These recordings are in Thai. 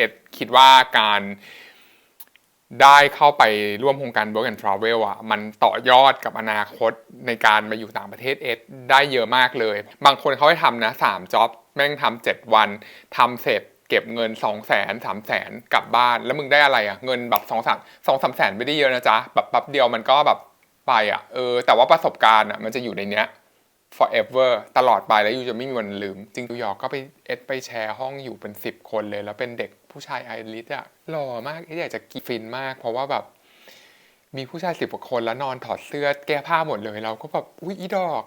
เอ็ดคิดว่าการได้เข้าไปร่วมโครงการ Work and Travel อะมันต่อยอดกับอนาคตในการมาอยู่ต่างประเทศเอ็ดได้เยอะมากเลย บางคนเขาให้ทำนะสามจ็อบแม่งทำเจ็ดวันทำเสร็จเก็บเงิน2 0 0แสนสามแสนกลับบ้าน แล้วมึงได้อะไรอะเงินแบบสองสามสองสามแสนไม่ได้เยอะนะจ๊ะแบบแป๊บเดียวมันก็แบบไปอะเออแต่ว่าประสบการณ์อะมันจะอยู่ในเนี้ย forever ตลอดไปแล้วยูจะไม่มีวันลืม จริงนิวยอร์กก็ไปเอ็ดไปแชร์ห้องอยู่เป็น 10 คนเลย แล้วเป็นเด็ก ผู้ชายไอริสอะหล่อมากเอ็ดอยากจะกิฟินมาก เพราะว่าแบบมีผู้ชายสิบกว่าคนแล้วนอนถอดเสื้อแก้ผ้าหมดเลยเราก็แบบอุ๊ยอีดอก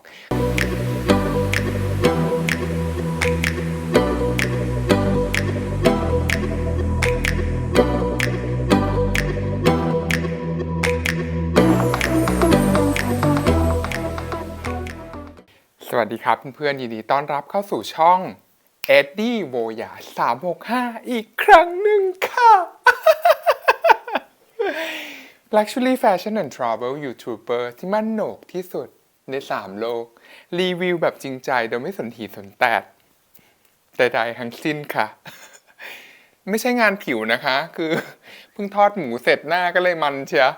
สวัสดีครับเพื่อนๆยินดีต้อนรับเข้าสู่ช่อง e d d i e v o y a 365อีกครั้งหนึ่งค่ะ Luxury Fashion and Travel YouTuber ที่มั่นโหนกที่สุดใน3โลก รีวิวแบบจริงใจโดยไม่สนทีสนแตดใดๆทั้งสิ้นค่ะ ไม่ใช่งานผิวนะคะ คือเพิ่งทอดหมูเสร็จหน้าก็เลยมันเชีย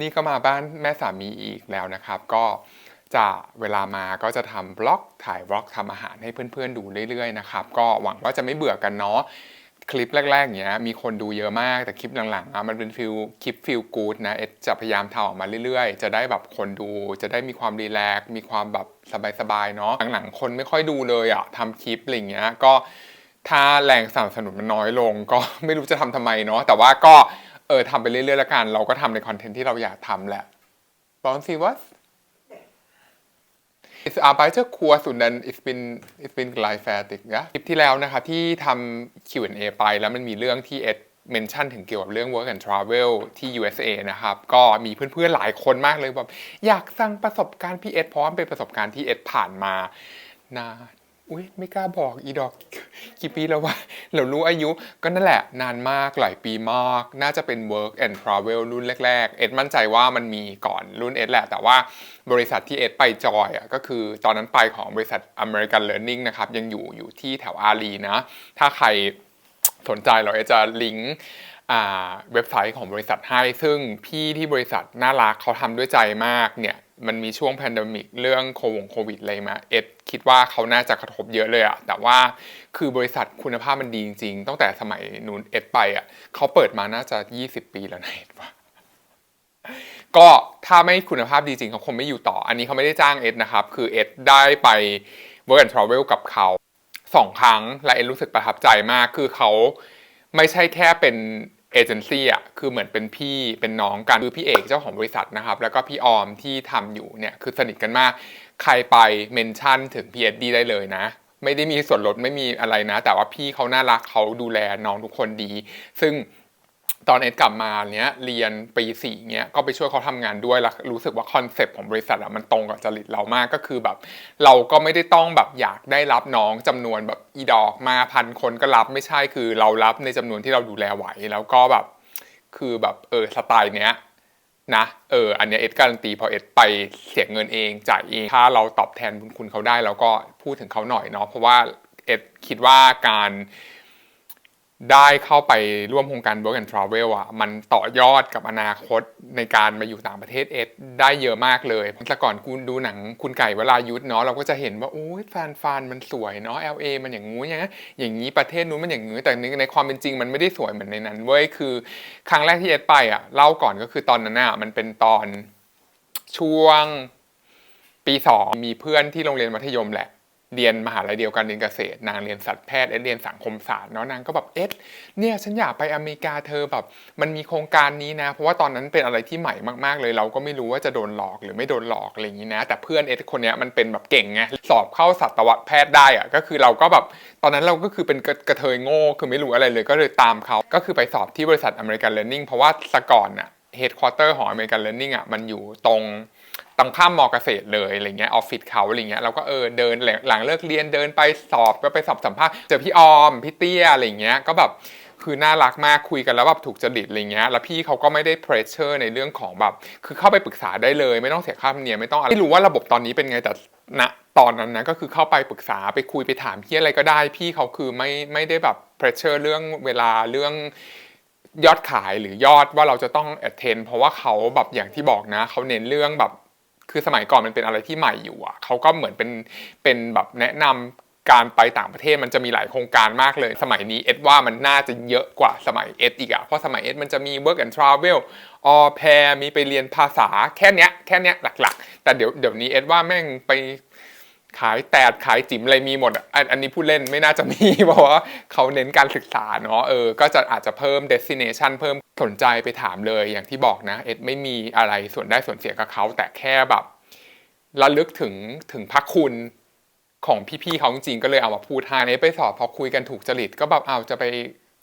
นี่ก็มาบ้านแม่สามีอีกแล้วนะครับ ก็ จะเวลามาก็จะทำบล็อกถ่ายบล็อกทำอาหารให้เพื่อนๆดูเรื่อยๆนะครับก็หวังว่าจะไม่เบื่อกันเนาะคลิปแรกๆเนี้ยมีคนดูเยอะมากแต่คลิปหลังๆอะมันเป็นฟิลคลิปฟิลกู๊ดนะเอ็ดจะพยายามทำออกมาเรื่อยๆ จะได้แบบคนดูจะได้มีความรีแลกมีความแบบสบายๆเนาะหลังๆ คนไม่ค่อยดูเลยอะทำคลิปอะไรเงี้ยก็ถ้าแรงสนับสนุนมันน้อยลง ก็ไม่รู้จะทำทำไมเนาะแต่ว่าก็เออทำไปเรื่อยๆแล้วกัน เราก็ทำในคอนเทนต์ที่เราอยากทำแหละ Bauen Sie was? Ich arbeite kurz und dann ich bin ich bin gleich fertig นะคลิปที่แล้วนะครับที่ทำ Q&A ไปแล้วมันมีเรื่องที่เอ็ดเมนชั่นถึงเกี่ยวกับเรื่อง work and travel ที่ USA นะครับ ก็มีเพื่อนๆหลายคนมากเลยแบบอยากสั่งประสบการณ์พี่เอ็ดเพราะมันเป็นประสบการณ์ที่เอ็ดผ่านมานะ อุ้ยไม่กล้าบอกอีดอกกี่ปีแล้ววะเรารู้อายุก็นั่นแหละนานมากหลายปีมาก น่าจะเป็น work and travel รุ่นแรก ๆ เอ็ดมั่นใจว่ามันมีก่อนรุ่นเอ็ดแหละ แต่ว่าบริษัทที่เอ็ดไปจอยอะก็คือตอนนั้นไปของบริษัท American Learning นะครับ ยังอยู่อยู่ที่แถวอารีนะ ถ้าใครสนใจเราจะลิงก์เว็บไซต์ของบริษัทให้ ซึ่งพี่ที่บริษัทน่ารักเขาทำด้วยใจมากเนี่ย มันมีช่วงแพนดมิกเรื่องโควงโควิดอะไรมาเอ็ดคิดว่าเขาน่าจะกระทบเยอะเลยอะแต่ว่าคือบริษัทคุณภาพมันดีจริงๆตั้งแต่สมัยนู้นเอ็ดไปอะเขาเปิดมาน่าจะ 20 ปีแล้วนะเอ็ดว่าก็ถ้าไม่คุณภาพดีจริงเขาคงไม่อยู่ต่อ อันนี้เขาไม่ได้จ้างเอ็ดนะครับ คือเอ็ดได้ไป work and travel กับเขาสองครั้งและเอ็ดรู้สึกประทับใจมากคือเขาไม่ใช่แค่เป็น เอเจนซี่อะคือเหมือนเป็นพี่เป็นน้องกันคือพี่เอกเจ้าของบริษัทนะครับ แล้วก็พี่ออมที่ทำอยู่เนี่ยคือสนิทกันมาก ใครไปเมนชั่นถึงเพียดดีได้เลยนะ ไม่ได้มีส่วนลดไม่มีอะไรนะ แต่ว่าพี่เขาน่ารักเขาดูแลน้องทุกคนดี ซึ่ง ตอนเอ็ดกลับมาเนี้ยเรียนปีสี่เนี้ยก็ไปช่วยเขาทำงานด้วยแล้วรู้สึกว่าคอนเซปต์ของบริษัทอะมันตรงกับจริตเรามากก็คือแบบ เราก็ไม่ได้ต้องแบบอยากได้รับน้องจำนวนแบบอีดอกมาพันคนก็รับไม่ใช่คือเรารับในจำนวนที่เราดูแลไหว แล้วก็แบบคือแบบเออสไตล์เนี้ยนะเอออันเนี้ยเอ็ดการันตีพอเอ็ดไปเสียเงินเองจ่ายเองถ้าเราตอบแทนบุญคุณเขาได้เราก็พูดถึงเขาหน่อยเนาะเพราะว่าเอ็ดคิดว่าการ ได้เข้าไปร่วมโครงการ Work and Travel อะมันต่อยอดกับอนาคตในการมาอยู่ต่างประเทศเอ็ดได้เยอะมากเลยแต่ก่อนคุณดูหนังคุณไก่เวรายุทธเนาะเราก็จะเห็นว่าโอ้ยแฟนฟานมันสวยเนาะ LA มันอย่างงู้อย่างนี้อย่างนี้ประเทศนู้นมันอย่างงี้แต่ในในความเป็นจริงมันไม่ได้สวยเหมือนในนั้นเว้ยคือ ครั้งแรกที่เอ็ดไปอะเล่าก่อนก็คือตอนนั้นอะมันเป็นตอนช่วงปีสองมีเพื่อนที่โรงเรียนมัธยมแหละ เรียนมหาลัยเดียวกันเรียนเกษตร นางเรียนสัตวแพทย์เอ็ดเรียนสังคมศาสตร์เนาะนางก็แบบเอ็ดเนี่ยฉันอยากไปอเมริกาเธอแบบมันมีโครงการนี้นะ เพราะว่าตอนนั้นเป็นอะไรที่ใหม่มากๆเลย เราก็ไม่รู้ว่าจะโดนหลอกหรือไม่โดนหลอกอะไรอย่างนี้นะ แต่เพื่อนเอ็ดคนนี้มันเป็นแบบเก่งไงสอบเข้าสัตวแพทย์ได้อะก็คือเราก็แบบตอนนั้นเราก็คือเป็นกระกระเทยโง่คือไม่รู้อะไรเลยก็เลยตามเขาก็คือไปสอบที่บริษัท American Learning เพราะว่าสก่อนอะเฮดควอเตอร์ของ American Learning อะมันอยู่ตรง ตรงข้ามมอเกษตรเลยอะไรเงี้ยออฟฟิศเขาอะไรเงี้ยเราก็เออเดินหลังเลิกเรียนเดินไปสอบก็ไปสอบสัมภาษณ์เจอพี่ออมพี่เตี้ยอะไรเงี้ยก็แบบคือน่ารักมากคุยกันแล้วแบบถูกจริตอะไรเงี้ยแล้วพี่เขาก็ไม่ได้เพรสเชอร์ในเรื่องของแบบ คือเข้าไปปรึกษาได้เลย ไม่ต้องเสียค่าธรรมเนียมไม่ต้องอะไรไม่รู้ว่าระบบตอนนี้เป็นไงแต่ณตอนนั้นนะก็คือเข้าไปปรึกษาไปคุยไปถามที่อะไรก็ได้ พี่เขาคือไม่ไม่ได้แบบเพรสเชอร์เรื่องเวลาเรื่องยอดขายหรือยอดว่าเราจะต้อง attend เพราะว่าเขาแบบอย่างที่บอกนะ เขาเน้นเรื่องแบบ คือสมัยก่อนมันเป็นอะไรที่ใหม่อยู่อะเขาก็เหมือนเป็นเป็นแบบแนะนำการไปต่างประเทศมันจะมีหลายโครงการมากเลย สมัยนี้เอ็ดว่ามันน่าจะเยอะกว่าสมัยเอ็ดอีกอะเพราะสมัยเอ็ดมันจะมี work and travel ออแพรมีไปเรียนภาษาแค่เนี้ยแค่เนี้ยหลักๆ แต่เดี๋ยวเดี๋ยวนี้เอ็ดว่าแม่งไป ขายแตดขายจิ๋มอะไรมีหมดอันอันนี้พูดเล่นไม่น่าจะมี เพราะว่าเขาเน้นการศึกษาเนาะเออก็จะอาจจะเพิ่ม destination เพิ่มสนใจไปถามเลยอย่างที่บอกนะ เอ็ดไม่มีอะไรส่วนได้ส่วนเสียกับเขา แต่แค่แบบระลึกถึงถึงพระคุณของพี่ๆเขาจริงก็เลยเอามาพูดให้เอสไปสอบพอคุยกันถูกจริต ก็แบบเอาจะไป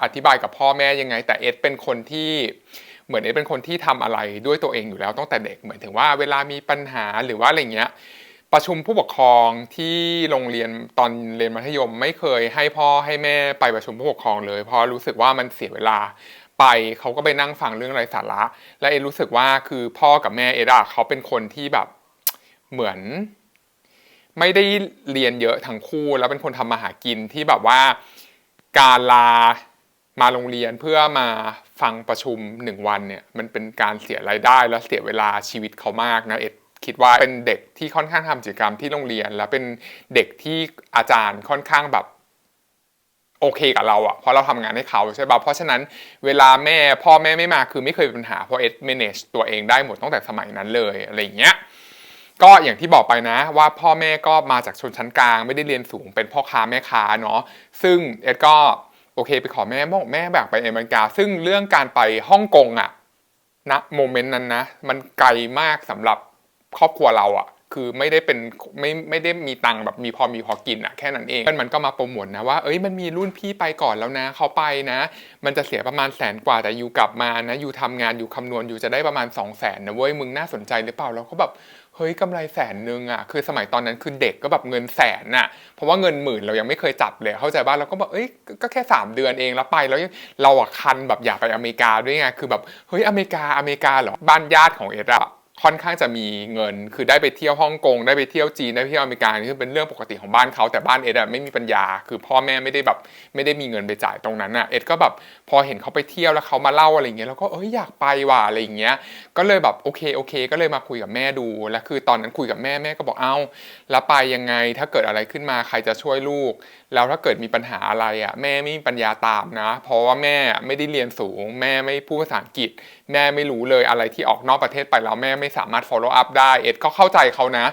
อธิบายกับพ่อแม่ยังไง แต่เอสเป็นคนที่เหมือนเอสเป็นคนที่ทำอะไรด้วยตัวเองอยู่แล้วตั้งแต่เด็กเหมือนถึงว่าเวลามีปัญหาหรือว่าอะไรเงี้ย ประชุมผู้ปกครองที่โรงเรียนตอนเรียนมัธยม ไม่เคยให้พ่อให้แม่ไปประชุมผู้ปกครองเลย เพราะรู้สึกว่ามันเสียเวลาไปเขาก็ไปนั่งฟังเรื่องไร้สาระ และเอรู้สึกว่าคือพ่อกับแม่เอดอะเขาเป็นคนที่แบบเหมือน ไม่ได้เรียนเยอะทั้งคู่ แล้วเป็นคนทำมาหากินที่แบบว่าการลามาโรงเรียนเพื่อมาฟังประชุมหนึ่งวันเนี่ย มันเป็นการเสียรายได้และเสียเวลาชีวิตเขามากนะเอ็ด คิดว่าเป็นเด็กที่ค่อนข้างทำกิจกรรมที่โรงเรียน แล้วเป็นเด็กที่อาจารย์ค่อนข้างแบบโอเคกับเราอะเพราะเราทำงานให้เขาใช่ป่ะเพราะฉะนั้นเวลาแม่พ่อแม่ไม่มาคือไม่เคยมีปัญหาเพราะเอ็ด manage ตัวเองได้หมดตั้งแต่สมัยนั้นเลยอะไรอย่างเงี้ยก็อย่างที่บอกไปนะว่าพ่อแม่ก็มาจากชนชั้นกลาง ไม่ได้เรียนสูงเป็นพ่อค้าแม่ค้าเนาะซึ่งเอ็ดก็โอเคไปขอแม่บอกแม่แบบไปอเมริกา ซึ่งเรื่องการไปฮ่องกงอะนะโมเมนต์นั้นนะมันไกลมากสำหรับ ครอบครัวเราอะคือไม่ได้เป็นไม่ไม่ได้มีตังค์แบบมีพอมีพอกินอะแค่นั้นเองมันก็มาโปรโมทนะว่าเอ้ยมันมีรุ่นพี่ไปก่อนแล้วนะเขาไปนะ มันจะเสียประมาณแสนกว่าแต่อยู่กลับมานะอยู่ทำงานอยู่คำนวณอยู่จะได้ประมาณ 2 0 0แสนนะเว้ยมึงน่าสนใจหรือเปล่าเราก็แบบเฮ้ยกำไรแสนนึงอะคือสมัยตอนนั้นคือเด็กก็แบบเงินแสนน่ะเพราะว่าเงินหมื่นเรายังไม่เคยจับเลย เข้าใจบ้านเราก็แบบเอ้ยก็แค่ 3 เดือนเองแล้วไปแล้วเราอะคันแบบอยากไปอเมริกาด้วยไงคือแบบเฮ้ยอเมริกาอเมริกาเหรอบ้านญาติของเอ็ดอะ ค่อนข้างจะมีเงิน คือได้ไปเที่ยวฮ่องกงได้ไปเที่ยวจีนได้ไปเที่ยวอเมริกานี่คือเป็นเรื่องปกติของบ้านเขาแต่บ้านเอ็ดอะไม่มีปัญญา คือพ่อแม่ไม่ได้แบบไม่ได้มีเงินไปจ่ายตรงนั้นอะเอ็ดก็แบบพอเห็นเขาไปเที่ยวแล้วเขามาเล่าอะไรเงี้ยแล้วก็เอ้ยอยากไปว่ะอะไรอย่างเงี้ยก็เลยแบบโอเคโอเค ก็เลยมาคุยกับแม่ดูแล้วคือตอนนั้นคุยกับแม่แม่ก็บอกเอ้าแล้วไปยังไงถ้าเกิดอะไรขึ้นมาใครจะช่วยลูก แล้วถ้าเกิดมีปัญหาอะไรอะแม่ไม่มีปัญญาตามนะ เพราะว่าแม่ไม่ได้เรียนสูง แม่ไม่พูดภาษาอังกฤษ แม่ไม่รู้เลยอะไรที่ออกนอกประเทศไปแล้วแม่ไม่สามารถ follow up ได้เอ็ดก็เข้าใจเขานะ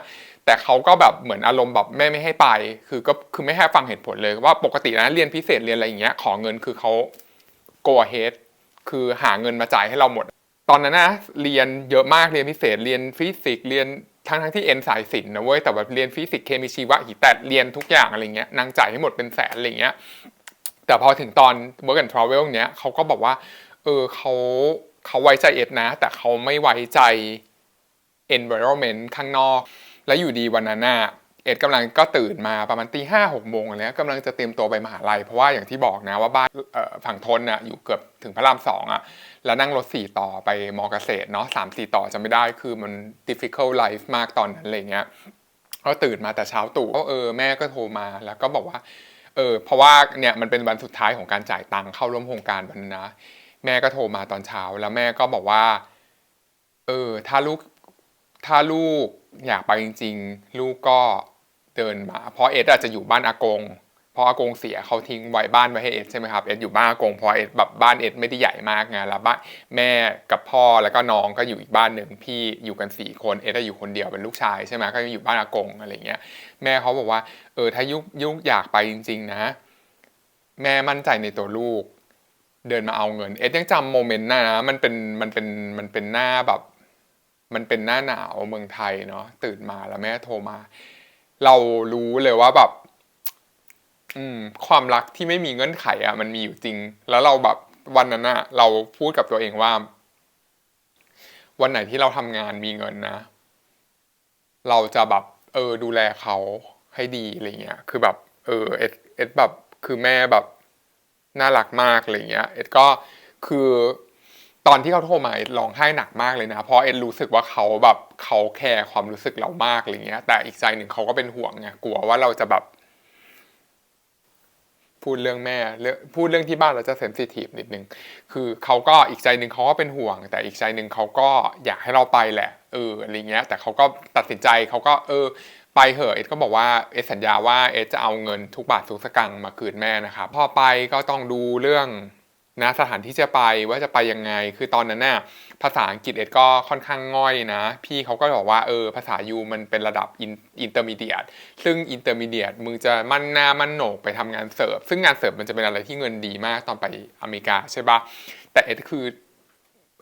แต่เขาก็แบบเหมือนอารมณ์แบบแม่ไม่ให้ไป คือก็คือไม่ให้ฟังเหตุผลเลยว่าปกตินะเรียนพิเศษเรียนอะไรอย่างเงี้ยขอเงินคือเขา go ahead คือหาเงินมาจ่ายให้เราหมด ตอนนั้นนะเรียนเยอะมากเรียนพิเศษเรียนฟิสิกส์เรียนทั้งทั้งที่เอ็นสายศิลป์นะเว้ยแต่แบบเรียนฟิสิกส์เคมีชีวะหีแต่เรียนทุกอย่างอะไรเงี้ยนางจ่ายให้หมดเป็นแสนอะไรเงี้ยแต่พอถึงตอน work and travel เนี้ยเขาก็บอกว่า เออเขา เขาไว้ใจเอ็ดนะ แต่เขาไม่ไว้ใจ environment ข้างนอก แล้วอยู่ดีวันนั้นน่ะเอ็ดกำลังก็ตื่นมาประมาณตีห้าหกโมงอะไรเงี้ยกำลังจะเตรียมตัวไปมหาลัยเพราะว่าอย่างที่บอกนะว่าบ้านฝั่งทนน่ะอยู่เกือบถึงพระรามสองอะแล้วนั่งรถสี่ต่อไปมอเกษตรเนาะสามสี่ต่อจะไม่ได้คือมัน difficult life มากตอนนั้นอะไรเงี้ยก็ตื่นมาแต่เช้าตู่ก็เออแม่ก็โทรมาแล้วก็บอกว่าเออเพราะว่าเนี่ยมันเป็นวันสุดท้ายของการจ่ายตังค์เข้าร่วมโครงการวันนั้นนะ แม่ก็โทรมาตอนเช้า แล้วแม่ก็บอกว่า เออ ถ้าลูกถ้าลูกอยากไปจริง ๆ ลูกก็เดินมา เพราะเอ็ดอาจจะอยู่บ้านอากงเพราะอากงเสียเขาทิ้งไว้บ้านไว้ให้เอ็ดใช่ไหมครับเอ็ดอยู่บ้านอากงเพราะเอ็ดแบบบ้านเอ็ดไม่ได้ใหญ่มากไงแล้วบ้านแม่กับพ่อแล้วก็น้องก็อยู่อีกบ้านหนึ่งพี่อยู่กันสี่คนเอ็ดอยู่คนเดียวเป็นลูกชายใช่ไหมก็อยู่บ้านอากงอะไรเงี้ยแม่เขาบอกว่าเออถ้ายุกยุกอยากไปจริง ๆ นะ แม่มั่นใจในตัวลูก เดินมาเอาเงิน เอ็ดยังจำโมเมนต์นะนะมันเป็นมันเป็นมันเป็นหน้าแบบ มันเป็นหน้าหนาวเมืองไทยเนาะตื่นมาแล้วแม่โทรมา เรารู้เลยว่าแบบ อืม ความรักที่ไม่มีเงื่อนไขอะ่ะ มันมีอยู่จริง แล้วเราแบบวันนั้นอะเราพูดกับตัวเองว่า วันไหนที่เราทำงานมีเงินนะ เราจะแบบเออดูแลเขาให้ดีอะไรเงี้ย คือแบบ เออเอ็ดเอ็ดแบบ คือแม่แบบ น่ารักมากอะไรเงี้ยเอ็ดก็คือตอนที่เขาโทรมาเอ็ดร้องไห้หนักมากเลยนะเพราะเอ็ดรู้สึกว่าเขาแบบเขาแคร์ความรู้สึกเรามากอะไรเงี้ย แต่อีกใจหนึ่งเขาก็เป็นห่วงไงกลัวว่าเราจะแบบ พูดเรื่องแม่เรื่องพูดเรื่องที่บ้านเราจะเซนซิทีฟนิดนึงคือเขาก็อีกใจหนึ่งเขาก็เป็นห่วง แต่อีกใจหนึ่งเขาก็อยากให้เราไปแหละเอออะไรเงี้ย แต่เขาก็ตัดสินใจเขาก็ เออ ไปเหอะเอ็ดก็บอกว่าเอ็ดสัญญาว่าเอ็ดจะเอาเงินทุกบาททุกสตังค์มาคืนแม่นะครับพอไปก็ต้องดูเรื่องนะสถานที่จะไปว่าจะไปยังไง คือตอนนั้นน่ะภาษาอังกฤษเอ็ดก็ค่อนข้างง่อยนะ พี่เขาก็บอกว่าเออภาษายูมันเป็นระดับอินเตอร์มีเดียตซึ่งอินเตอร์มีเดียตมึงจะมั่นหน้ามั่นโหนกไปทำงานเสิร์ฟ ซึ่งงานเสิร์ฟมันจะเป็นอะไรที่เงินดีมากตอนไปอเมริกาใช่ปะแต่เอ็ดคือ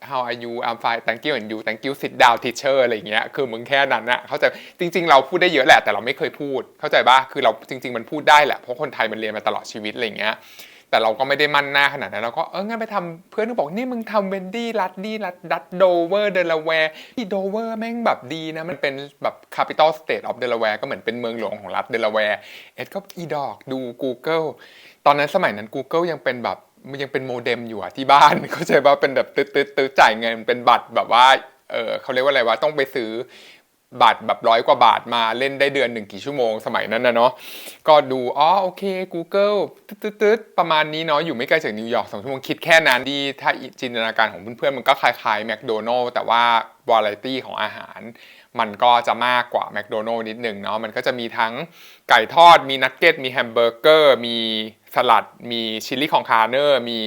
how are you I'm fine thank you and you thank you sit down teacher อะไรเงี้ย คือมึงแค่นั้นนะเข้าใจ จริง ๆ เราพูดได้เยอะแหละ แต่เราไม่เคยพูด เข้าใจป่ะ คือเราจริง ๆ มันพูดได้แหละ เพราะคนไทยมันเรียนมาตลอดชีวิตอะไรเงี้ย แต่เราก็ไม่ได้มั่นหน้าขนาดนั้น เราก็เอองั้นไปทำเพื่อนก็บอกนี่มึงทำเวนดี้รัดดี้รัดดัดโดเวอร์เดลาแวร์ที่โดเวอร์แม่งแบบดีนะ มันเป็นแบบ capital state of Delaware ก็เหมือนเป็นเมืองหลวงของรัฐเดลาแวร์ เอ็ดก็อีดอกดู Google ตอนนั้นสมัยนั้น Google ยังเป็นแบบ มันยังเป็นโมเด็มอยู่อะที่บ้านเขาใจว่าเป็นแบบตืดตืดตืดจ่ายเงินเป็นบัตรแบบว่าเออเขาเรียกว่าอะไรวะต้องไปซื้อบัตรแบบร้อยกว่าบาทมาเล่นได้เดือนหนึ่งกี่ชั่วโมงสมัยนั้นนะเนาะก็ดูอ๋อโอเค Google ตืดตืดตืดประมาณนี้เนาะอยู่ไม่ไกลจากนิวยอร์กสองชั่วโมงคิดแค่นั้นดี ถ้าจินตนาการของเพื่อนๆ มันก็คล้ายๆแมคโดนัลล์แต่ว่าวาไรตี้ของอาหาร มันก็จะมากกว่าแมคโดนัลล์นิดหนึ่งเนาะมันก็จะมีทั้งไก่ทอดมีนักเก็ตมีแฮมเบอร์เกอร์มี สลัด มีชิลลี่ของคาร์เนอร์ มี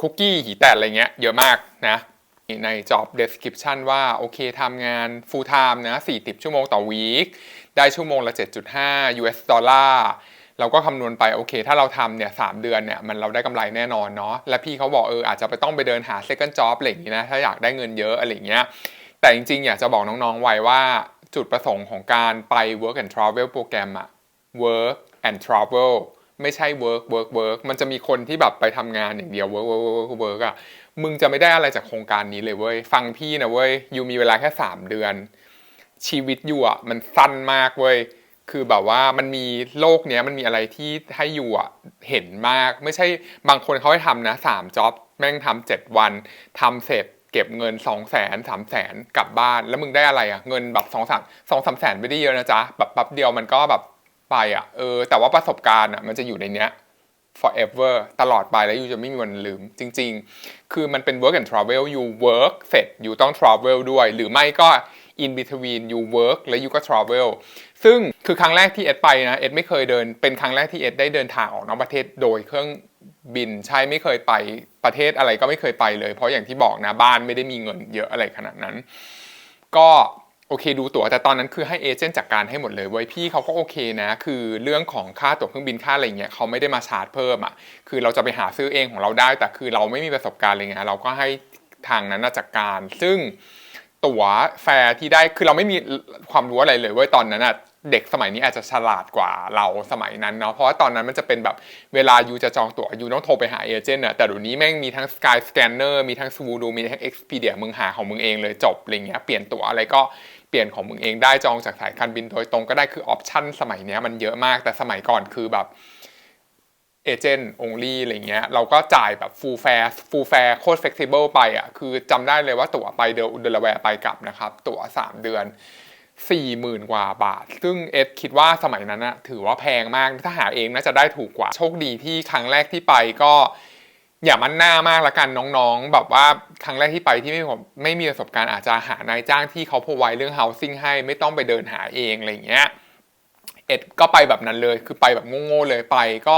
คุกกี้หีแตดอะไรเงี้ยเยอะมากนะใน job description ว่า โอเคทำงาน full time นะ 40 ชั่วโมงต่อวีคได้ชั่วโมงละ 7.5 US ดอลลาร์เราก็คำนวณไปโอเค ถ้าเราทำเนี่ยสเดือนเนี่ยมันเราได้กำไรแน่นอนเนาะและพี่เขาบอกเอออาจจะไปต้องไปเดินหา second job อะไรอย่างนี้นะ ถ้าอยากได้เงินเยอะอะไรอย่างเงี้ยแต่จริงๆอยากจะบอกน้องๆไว้ว่าจุดประสงค์ของการไป work and travel โปรแกรมอะ work and travel ไม่ใช่ work work work มันจะมีคนที่แบบไปทำงานอย่างเดียว work work work work อะมึงจะไม่ได้อะไรจากโครงการนี้เลยเว้ย ฟังพี่นะเว้ยยูมีเวลาแค่ 3 เดือน ชีวิตยูอะมันสั้นมากเว้ย คือแบบว่ามันมีโลกเนี้ยมันมีอะไรที่ให้ยูอะเห็นมาก ไม่ใช่บางคนเขาให้ทำนะสามจ็อบแม่งทำเจ็ดวันทำเสร็จเก็บเงิน2องแสนสามแสนกลับบ้าน แล้วมึงได้อะไรอะเงินแบบสองสามสองสามแสนไม่ได้เยอะนะจ๊ะแบบแป๊บเดียวมันก็แบบ ไปอะเออแต่ว่าประสบการณ์อะมันจะอยู่ในเนี้ย forever ตลอดไปแล้วยูจะไม่มีวันลืม จริง ๆ คือมันเป็น work and travel ยู work เสร็จยูต้อง travel ด้วย หรือไม่ก็ in between you work แล้วยูก็ travel ซึ่งคือครั้งแรกที่เอ็ดไปนะ เอ็ดไม่เคยเดิน เป็นครั้งแรกที่เอ็ดได้เดินทางออกนอกประเทศโดยเครื่องบินใช่ไม่เคยไปประเทศอะไรก็ไม่เคยไปเลย เพราะอย่างที่บอกนะบ้านไม่ได้มีเงินเยอะอะไรขนาดนั้น ก็ โอเคดูตั๋วแต่ตอนนั้นคือให้เอเจนต์จัดกการให้หมดเลยเว้ยพี่เขาก็โอเคนะ คือเรื่องของค่าตั๋วเครื่องบินค่าอะไรเงี้ยเขาไม่ได้มาชาร์จเพิ่มอะคือเราจะไปหาซื้อเองของเราได้ แต่คือเราไม่มีประสบการณ์อะไรเงี้ยเราก็ให้ทางนั้นจัดกการ ซึ่งตั๋วแฟร์ที่ได้คือเราไม่มีความรู้อะไรเลยเว้ยตอนนั้นอะเด็กสมัยนี้อาจจะฉลาดกว่าเราสมัยนั้นเนาะเพราะว่าตอนนั้นมันจะเป็นแบบเวลายูจะจองตั๋วยูต้องโทรไปหาเอเจนต์อะแต่เดี๋ยวนี้แม่งมีทั้ง Sky Scanner มีทั้ง s w o o d o มีทั้ง Expedia มึงหาของมึงเองเลยจบอะไรเงี้ยเปลี่ยนตั๋วอะไรก็ เปลี่ยนของมึงเองได้จองจากสายการบินโดยตรงก็ได้คือออปชันสมัยนี้มันเยอะมากแต่สมัยก่อนคือแบบเอเจนต์องลี่อะไรเงี้ยเราก็จ่ายแบบฟูลแฟร์ฟูลแฟร์โคตรเฟกซิเบิลไปอะคือจำได้เลยว่าตั๋วไปเดลเดลแวร์ไปกลับนะครับ ตั๋ว 3 เดือน 40,000 กว่าบาท ซึ่งเอสคิดว่าสมัยนั้นอะถือว่าแพงมากถ้าหาเองน่าจะได้ถูกกว่า โชคดีที่ครั้งแรกที่ไปก็ อย่ามันหน้ามากละกันน้องๆ แบบว่าครั้งแรกที่ไปที่ไม่ผมไม่มีประสบการณ์อาจจะหานายจ้างที่เขาพอไวเรื่อง housing ให้ไม่ต้องไปเดินหาเองอะไรอย่างเงี้ย เอ็ดก็ไปแบบนั้นเลย คือไปแบบโง่ๆเลยไป ก็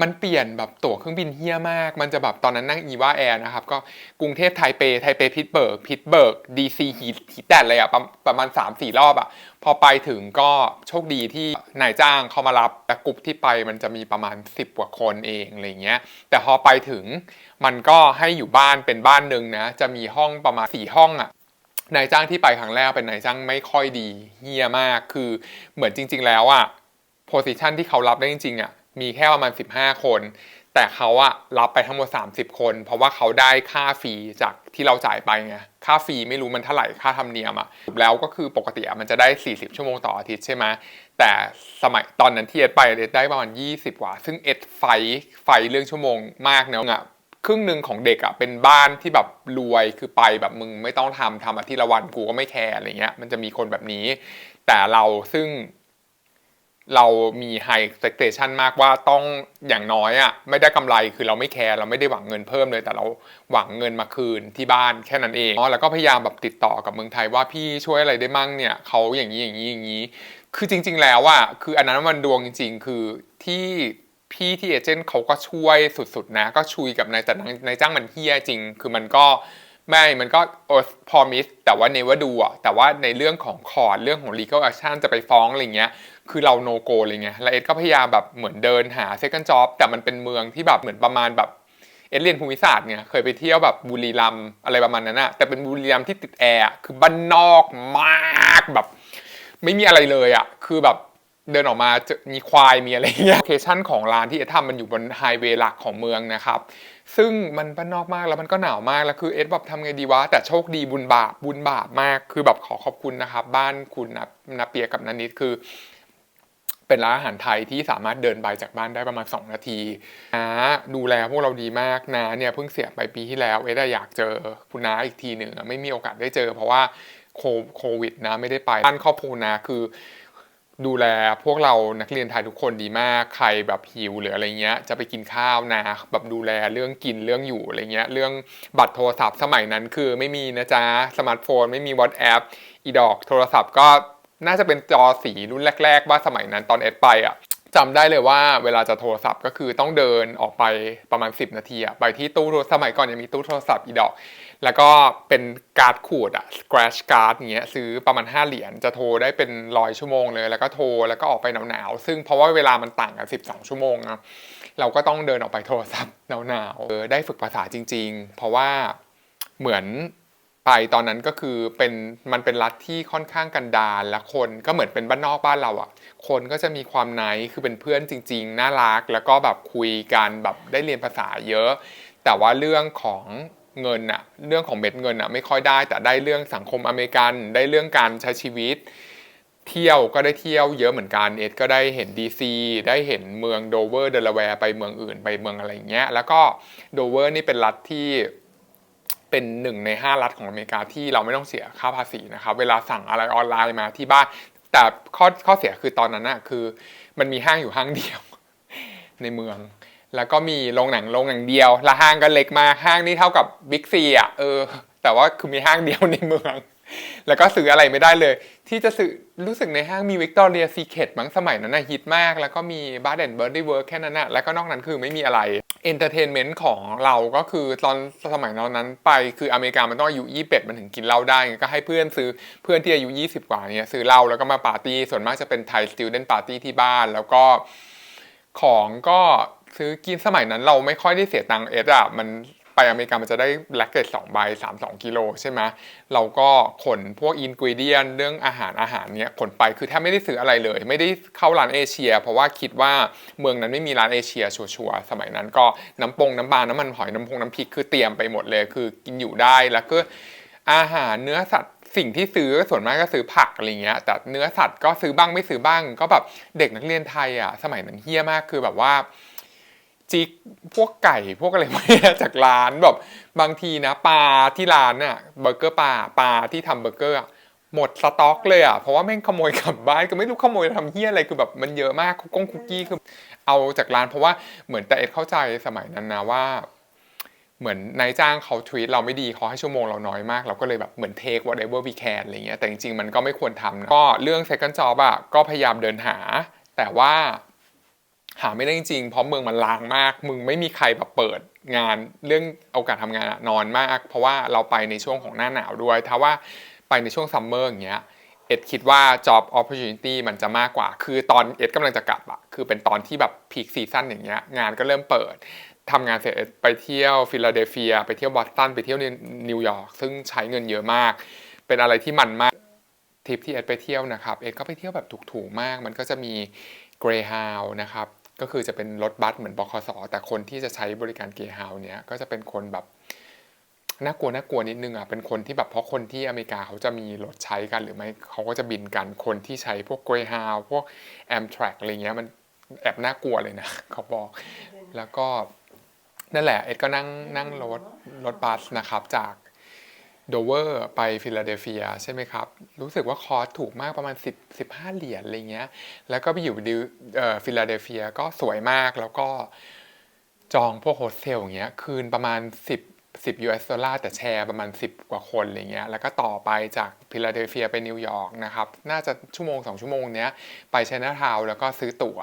มันเปลี่ยนแบบตั๋วเครื่องบินเฮี้ยมาก มันจะแบบตอนนั้นนั่งอีวาแอร์นะครับ ก็กรุงเทพไทเป ไทเปพิตเบิร์ก พิตเบิร์กดีซีฮีฮีแตดเลยอะประประมาณ 3-4 รอบอะพอไปถึงก็โชคดีที่นายจ้างเขามารับแต่กลุ่มที่ไปมันจะมีประมาณ 10 กว่าคนเองอะไรเงี้ย แต่พอไปถึงมันก็ให้อยู่บ้านเป็นบ้านหนึ่งนะ จะมีห้องประมาณ 4 ห้องอะ นายจ้างที่ไปครั้งแรกเป็นนายจ้างไม่ค่อยดีเฮี้ยมากคือเหมือนจริง ๆ แล้วอะโพสิชันที่เขารับได้จริงๆอะมีแค่ประมาณ 15 คน แต่เขาอะรับไปทั้งหมด 30 คน เพราะว่าเขาได้ค่าฟรีจากที่เราจ่ายไปไงค่าฟรีไม่รู้มันเท่าไหร่ค่าธรรมเนียมอะแล้วก็คือปกติอะมันจะได้ 40 ชั่วโมงต่ออาทิตย์ใช่ไหมแต่สมัยตอนนั้นที่เอ็ดไปเอ็ดได้ประมาณ 20 กว่า ซึ่งเอ็ดไฟไฟเรื่องชั่วโมงมากเนาะ ครึ่งหนึ่งของเด็กอะเป็นบ้านที่แบบรวยคือไปแบบมึงไม่ต้องทำทำอาทิตย์ละวันกูก็ไม่แคร์อะไรเงี้ย มันจะมีคนแบบนี้ แต่เราซึ่งเรามี high expectation มากว่าต้องอย่างน้อยอะ่ะไม่ได้กำไรคือเราไม่แคร์เราไม่ได้หวังเงินเพิ่มเลย แต่เราหวังเงินมาคืนที่บ้านแค่นั้นเองอ๋อแล้วก็พยายามแบบติดต่อกับเมืองไทยว่าพี่ช่วยอะไรได้มั่งเนี่ยเขาอย่างนี้อย่างนี้อย่างนี้ คือจริง ๆ แล้วอะคืออันนั้นมันดวงจริง ๆ คือที่ พี่ที่เอเจนต์เขาก็ช่วยสุดๆนะ ก็ชุยกับนายแต่นายจ้างมันเฮี้ยจริง คือมันก็ไม่มันก็พอมิสแต่ว่าเนว่าดูอะแต่ว่าในเรื่องของคอร์ดเรื่องของ legal action จะไปฟ้องอะไรเงี้ย คือเราโนโกเลยไงแล้วเอ็ดก็พยายามแบบเหมือนเดินหา second job แต่มันเป็นเมืองที่แบบเหมือนประมาณแบบเอ็ดเรียนภูมิศาสตร์เนี่ยเคยไปเที่ยวแบบบุรีรัมอะไรประมาณนั้นอะแต่เป็นบุรีรัมที่ติดแอร์คือบ้านนอกมากแบบ ไม่มีอะไรเลยอะคือแบบ เดินออกมาจะมีควายมีอะไรเงี้ยโลเคชั่นของร้านที่เอ็ดทำมันอยู่บนไฮเวย์หลักของเมืองนะครับ ซึ่งมันบ้านนอกมากแล้วมันก็หนาวมากแล้วคือเอ็ดแบบทำไงดีวะ แต่โชคดีบุญบาปบุญบาปมากคือแบบขอขอบคุณนะครับ บ้านคุณนะนาเปียกับนันนิดคือเป็นร้านอาหารไทยที่สามารถเดินไปจากบ้านได้ประมาณ 2 นาทีนาดูแลพวกเราดีมากนาเนี่ยเพิ่งเสียไปปีที่แล้วเอ็ดอยากเจอคุณน้าอีกทีหนึ่งไม่มีโอกาสได้เจอ เพราะว่าโควิดนะไม่ได้ไปบ้านครอบครัวนาคือ ดูแลพวกเรานักเรียนไทยทุกคนดีมาก ใครแบบหิวหรืออะไรเงี้ย จะไปกินข้าวนะแบบดูแลเรื่องกินเรื่องอยู่อะไรเงี้ย เรื่องบัตรโทรศัพท์สมัยนั้นคือไม่มีนะจ๊ะ สมาร์ทโฟน ไม่มี WhatsApp อีดอก โทรศัพท์ก็น่าจะเป็นจอสีรุ่นแรก ๆ ว่าสมัยนั้นตอนเอ็ดไปอะจำได้เลยว่าเวลาจะโทรศัพท์ก็คือต้องเดินออกไปประมาณ 10 นาทีอะไปที่ตู้โทรสมัยก่อนยังมีตู้โทรศัพท์อีดอก แล้วก็เป็นการ์ดขูดอะ scratch card เงี้ยซื้อประมาณ 5 เหรียญจะโทรได้เป็นร้อยชั่วโมงเลย แล้วก็โทรแล้วก็ออกไปหนาวๆ ซึ่งเพราะว่าเวลามันต่างกัน 12 ชั่วโมงนะเราก็ต้องเดินออกไปโทรศัพท์หนาวๆเออได้ฝึกภาษาจริง ๆ เพราะว่าเหมือนไปตอนนั้นก็คือเป็นมันเป็นรัฐที่ค่อนข้างกันดารและคนก็เหมือนเป็นบ้านนอกบ้านเราอะคนก็จะมีความไนคือเป็นเพื่อนจริง ๆ น่ารัก แล้วก็แบบคุยกันแบบได้เรียนภาษาเยอะ แต่ว่าเรื่องของ เงินอะเรื่องของเม็ดเงินอะไม่ค่อยได้ แต่ได้เรื่องสังคมอเมริกัน ได้เรื่องการใช้ชีวิต เที่ยวก็ได้เที่ยวเยอะเหมือนกันเอ็ดก็ได้เห็นดีซีได้เห็นเมืองโดเวอร์เดลาแวร์ไปเมืองอื่นไปเมืองอะไรอย่างเงี้ยแล้วก็โดเวอร์นี่เป็นรัฐที่เป็นหนึ่งในห้ารัฐของอเมริกาที่เราไม่ต้องเสียค่าภาษีนะครับเวลาสั่งอะไรออนไลน์มาที่บ้าน แต่ข้อข้อเสียคือตอนนั้นอะคือ มันมีห้างอยู่ห้างเดียวในเมือง แล้วก็มีโรงหนังโรงหนังเดียวและห้างก็เล็กมากห้างนี่เท่ากับบิ๊กซีอะเออ แต่ว่าคือมีห้างเดียวในเมือง แล้วก็ซื้ออะไรไม่ได้เลย ที่จะซื้อรู้สึกในห้างมีวิกตอเรียซีเคทมั้งสมัยนั้นนะฮิตมาก แล้วก็มีบาร์เดนเบิร์ดดี้เวิร์กแค่นั้นนะแล้วก็นอกนั้นคือไม่มีอะไรเอนเตอร์เทนเมนต์ของเราก็คือตอนสมัยนั้นไปคืออเมริกามันต้องอายุยี่เป็ดมันถึงกินเหล้าได้ก็ให้เพื่อนซื้อเพื่อนที่อายุ 20 กว่าเนี่ยซื้อเหล้าแล้วก็มาปาร์ตี้ส่วนมากจะเป็นไทยสติลเดนปาร์ตี้ที่บ้านแล้วก็ของก็ ซื้อกินสมัยนั้นเราไม่ค่อยได้เสียตังค์เอสอะมันไปอเมริกามันจะได้แล็กเกจสองใบสามสองกิโลใช่ไหมเราก็ขนพวกอินกิเดียนเรื่องอาหารอาหารเนี้ยขนไปคือแทบไม่ได้ซื้ออะไรเลย ไม่ได้เข้าร้านเอเชีย เพราะว่าคิดว่าเมืองนั้นไม่มีร้านเอเชียชัวร์สมัยนั้นก็น้ำปงน้ำปลาน้ำมันหอยน้ำพงน้ำพริกคือเตรียมไปหมดเลย คือกินอยู่ได้แล้วก็อาหารเนื้อสัตว์สิ่งที่ซื้อส่วนมากก็ซื้อผักอะไรเงี้ยแต่เนื้อสัตว์ก็ซื้อบ้างไม่ซื้อบ้าง ก็แบบเด็กนักเรียนไทยอะสมัยนั้นเฮี้ยมากคือแบบว่า จิกพวกไก่พวกอะไรม่จากร้านแบบบางทีนะปลาที่ร้านน่ะเบอร์เกอร์ปลาปลาที่ทำเบอร์เกอร์หมดสต็อกเลยอะเพราะว่าแม่งขโมยกลับบ้านก็ไม่รู้ขโมยทำเฮี้ยอะไรคือแบบมันเยอะมากคุกกงคุกกี้คือเอาจากร้าน เพราะว่าเหมือนแต่เอ็ดเข้าใจสมัยนั้นนะว่า เหมือนนายจ้างเขาทวีตเราไม่ดีเขาให้ชั่วโมงเราน้อยมาก เราก็เลยแบบเหมือน take whatever we can อะไรเงี้ยแต่จริงๆมันก็ไม่ควรทำนะก็เรื่อง second job อะก็พยายามเดินหา แต่ว่า หาไม่ได้จริงๆเพราะเมืองมันลางมาก มึงไม่มีใครแบบเปิดงานเรื่องโอกาสทำงานนอนมาก เพราะว่าเราไปในช่วงของหน้าหนาวด้วย ถ้าว่าไปในช่วงซัมเมอร์อย่างเงี้ยเอ็ดคิดว่า job opportunity มันจะมากกว่า คือตอนเอ็ดกำลังจะกลับอะคือเป็นตอนที่แบบ peak season อย่างเงี้ยงานก็เริ่มเปิดทำงานเสร็จไปเที่ยวฟิลาเดลเฟีย ไปเที่ยวบอสตันไปเที่ยวนิวยอร์กซึ่งใช้เงินเยอะมาก เป็นอะไรที่มันมากทริปที่เอ็ดไปเที่ยวนะครับ เอ็ดก็ไปเที่ยวแบบถูกๆมาก มันก็จะมี Greyhound นะครับ ก็คือจะเป็นรถบัสเหมือนบคสแต่คนที่จะใช้บริการเกย์เฮาเนี่ยก็จะเป็นคนแบบน่ากลัวน่ากลัวนิดนึงอะเป็นคนที่แบบเพราะคนที่อเมริกาเขาจะมีรถใช้กันหรือไม่เขาก็จะบินกันคนที่ใช้พวก Greyhound พวก Amtrak อะไรเงี้ยมันแอบน่ากลัวเลยนะเขาบอก แล้วก็นั่นแหละเอ็ดก็นั่งนั่งรถรถบัสนะครับจาก โดเวอร์ไปฟิลาเดลเฟียใช่ไหมครับ รู้สึกว่าคอร์สถูกมากประมาณ 10 15 เหรียญอะไรเงี้ย แล้วก็ไปอยู่ฟิลาเดลเฟียก็สวยมากแล้วก็จองพวกโฮสเทลอย่างเงี้ยคืนประมาณ 10 10 US ดอลลาร์แต่แชร์ประมาณ 10 กว่าคนอะไรเงี้ยแล้วก็ต่อไปจากฟิลาเดลเฟียไปนิวยอร์กนะครับ น่าจะชั่วโมง 2 ชั่วโมงเนี้ยไปไชน่าทาวแล้วก็ซื้อตั๋ว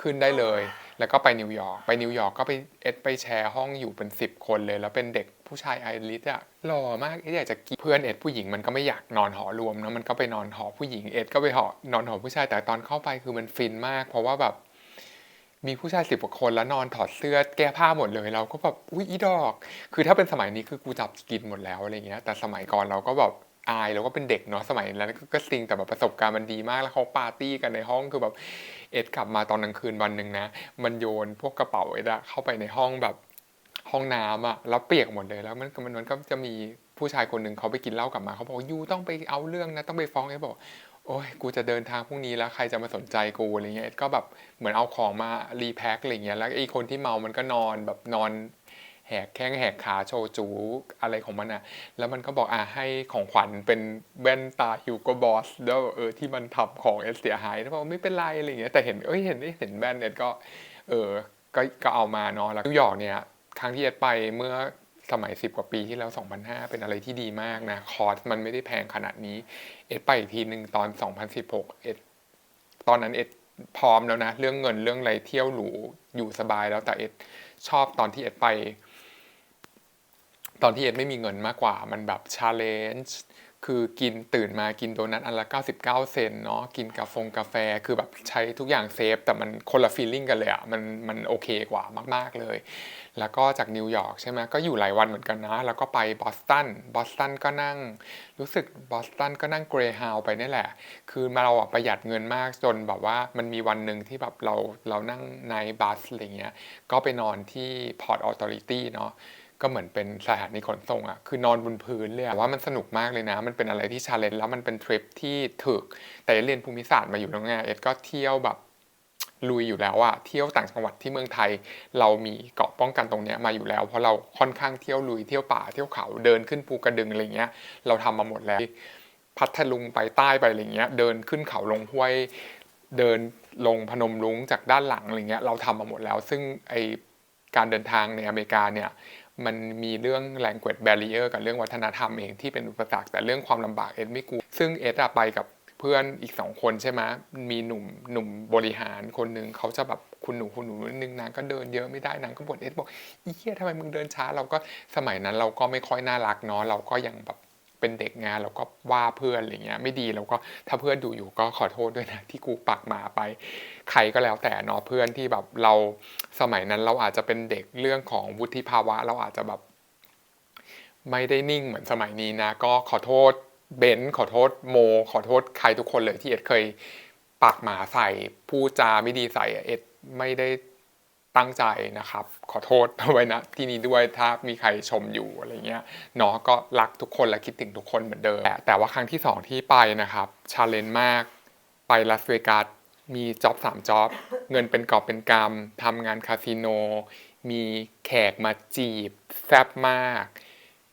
ขึ้นได้เลย แล้วก็ไปนิวยอร์กไปนิวยอร์กก็ไปเอ็ดไปแชร์ห้องอยู่เป็น 10 คนเลย แล้วเป็นเด็ก ผู้ชายไอริสอะหล่อมากเอ็ดอยากจะกินเพื่อนเอ็ดผู้หญิงมันก็ไม่อยากนอนหอรวมนะมันก็ไปนอนหอผู้หญิงเอ็ดก็ไปหอนอนหอผู้ชายแต่ตอนเข้าไปคือมันฟินมาก เพราะว่าแบบมีผู้ชายสิบกว่าคนแล้วนอนถอดเสื้อแก้ผ้าหมดเลยเราก็แบบอุ้ยอีดอก คือถ้าเป็นสมัยนี้คือกูจับกินหมดแล้วอะไรเงี้ย แต่สมัยก่อนเราก็แบบอายเราก็เป็นเด็กเนาะสมัยนั้นก็ก็ซิงแต่แบบประสบการณ์มันดีมากแล้วเขาปาร์ตี้กันในห้องคือแบบเอ็ดกลับมาตอนกลางคืนวันหนึ่งนะ มันโยนพวกกระเป๋าเอ็ดะเข้าไปในห้องแบบ ห้องน้ำอะแล้วเปียกหมดเลยแล้วมันมันมันก็จะมีผู้ชายคนหนึ่งเขาไปกินเหล้ากลับมาเขาบอกยูต้องไปเอาเรื่องนะต้องไปฟ้องเอ็ดบอกโอ้ยกูจะเดินทางพรุ่งนี้แล้วใครจะมาสนใจกูอะไรเงี้ยก็แบบเหมือนเอาของมารีแพ็คอะไรเงี้ยแล้วไอ้คนที่เมามันก็นอนแบบนอนแหกแข้งแหกขาโชว์จูอะไรของมันอะแล้วมันก็บอกอะให้ของขวัญเป็นแว่นตาฮิวโกบอสแล้วเออที่มันทำของเอสเสียหายแล้วบอกไม่เป็นไรอะไรเงี้ยแต่เห็นเอ้ยเห็นเห็นแว่นเอ็ดก็เออก็ก็เอามาเนาะแล้วนิวยอร์กเนี่ย ครั้งที่เอ็ดไปเมื่อสมัย 10 กว่าปีที่แล้ว 2005 เป็นอะไรที่ดีมากนะ คอร์สมันไม่ได้แพงขนาดนี้ เอ็ดไปอีกทีหนึ่งตอน 2016 เอ็ดตอนนั้นเอ็ดพร้อมแล้วนะ เรื่องเงินเรื่องอะไรเที่ยวหรูอยู่สบายแล้วแต่เอ็ดชอบตอนที่เอ็ดไป ตอนที่เอ็ดไม่มีเงินมากกว่า มันแบบชาเลนจ์คือกินตื่นมากินโดนัทอันละ 99 เซนเนาะกินกาแฟกาแฟคือแบบใช้ทุกอย่างเซฟ แต่มันคนละฟีลลิ่งกันเลยอะมันมันโอเคกว่ามาก ๆเลย แล้วก็จากนิวยอร์กใช่ไหมก็อยู่หลายวันเหมือนกันนะ แล้วก็ไปบอสตันบอสตันก็นั่ง รู้สึกบอสตันก็นั่งเกรฮาวไปนี่แหละ คือมาเราอะประหยัดเงินมากจนแบบว่ามันมีวันหนึ่งที่แบบเราเรานั่งในบัสอะไรเงี้ยก็ไปนอนที่พอร์ตออ t ต r i t y เนาะก็เหมือนเป็นสถานีขนส่งอะคือนอนบนพื้นเลยว่ามันสนุกมากเลยนะ มันเป็นอะไรที่ชาเลนจ์แล้วมันเป็นทริปที่ถึก แต่เรียนภูมิศาสตร์มาอยู่แล้วไงเอ็ดก็เที่ยวแบบ ลุยอยู่แล้วอะเที่ยวต่างจังหวัดที่เมืองไทย เรามีเกาะป้องกันตรงนี้มาอยู่แล้ว เพราะเราค่อนข้างเที่ยวลุยเที่ยวป่าเที่ยวเขาเดินขึ้นภูกระดึงอะไรเงี้ยเราทำมาหมดแล้ว พัทลุงไปใต้ไปอะไรเงี้ยเดินขึ้นเขาลงห้วย เดินลงพนมรุ้งจากด้านหลังอะไรเงี้ยเราทำมาหมดแล้ว ซึ่งไอการเดินทางในอเมริกาเนี่ยมันมีเรื่อง language barrier กับเรื่องวัฒนธรรมเองที่เป็นอุปสรรคแต่เรื่องความลำบากเอ็ดไม่กลัวซึ่งเอ็ดไปกับ พื่อนอีกสองคนใช่ไหมมีหนุ่มหนุ่มบริหารคนหนึ่งเขาจะแบบคุณหนูคุณหนูนิดนึงนางก็เดินเยอะไม่ได้นางก็บ่นเอ็ดบอกอีเหี้ยทำไมมึงเดินช้า เราก็สมัยนั้นเราก็ไม่ค่อยน่ารักเนาะเราก็ยังแบบเป็นเด็กงานเราก็ว่าเพื่อนอะไรเงี้ยไม่ดีเราก็ถ้าเพื่อนดูอยู่ก็ขอโทษด้วยนะที่กูปักหมาไป ใครก็แล้วแต่เนาะเพื่อนที่แบบเราสมัยนั้นเราอาจจะเป็นเด็กเรื่องของวุฒิภาวะ เราอาจจะแบบไม่ได้นิ่งเหมือนสมัยนี้นะ ก็ขอโทษ เบนซ์ขอโทษโม ขอโทษใครทุกคนเลยที่เอ็ดเคยปักหมาใส่พูดจาไม่ดีใส่เอ็ดไม่ได้ตั้งใจนะครับ ขอโทษเอาไว้นะที่นี้ด้วยถ้ามีใครชมอยู่อะไรเงี้ยเนาะก็รักทุกคนและคิดถึงทุกคนเหมือนเดิมแต่ว่าครั้งที่สองที่ไปนะครับชาเลนจ์มากไปลาสเวกัสมีจ็อบสามจ็อบเงินเป็นกอบเป็นกำทำงานคาสิโน มีแขกมาจีบแซ่บมาก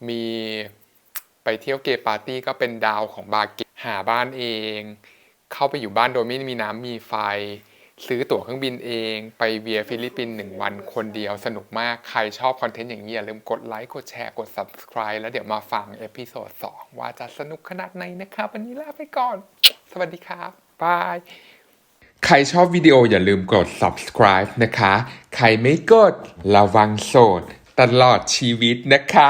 มี เที่ยวเกย์ปาร์ตี้ก็เป็นดาวของบาเกหาบ้านเอง เข้าไปอยู่บ้านโดยไม่มีน้ำมีไฟ ซื้อตั๋วเครื่องบินเอง ไปเวียฟิลิปปินส์หนึ่งวันคนเดียวสนุกมาก ใครชอบคอนเทนต์อย่างนี้อย่าลืมกดไลค์กดแชร์กด subscribe แล้วเดี๋ยวมาฟังเอพิโซด2ว่าจะสนุกขนาดไหนนะครับ วันนี้ลาไปก่อน สวัสดีครับบายใครชอบวิดีโออย่าลืมกด subscribe นะคะ ใครไม่กดระวังโสด ตลอดชีวิตนะคะ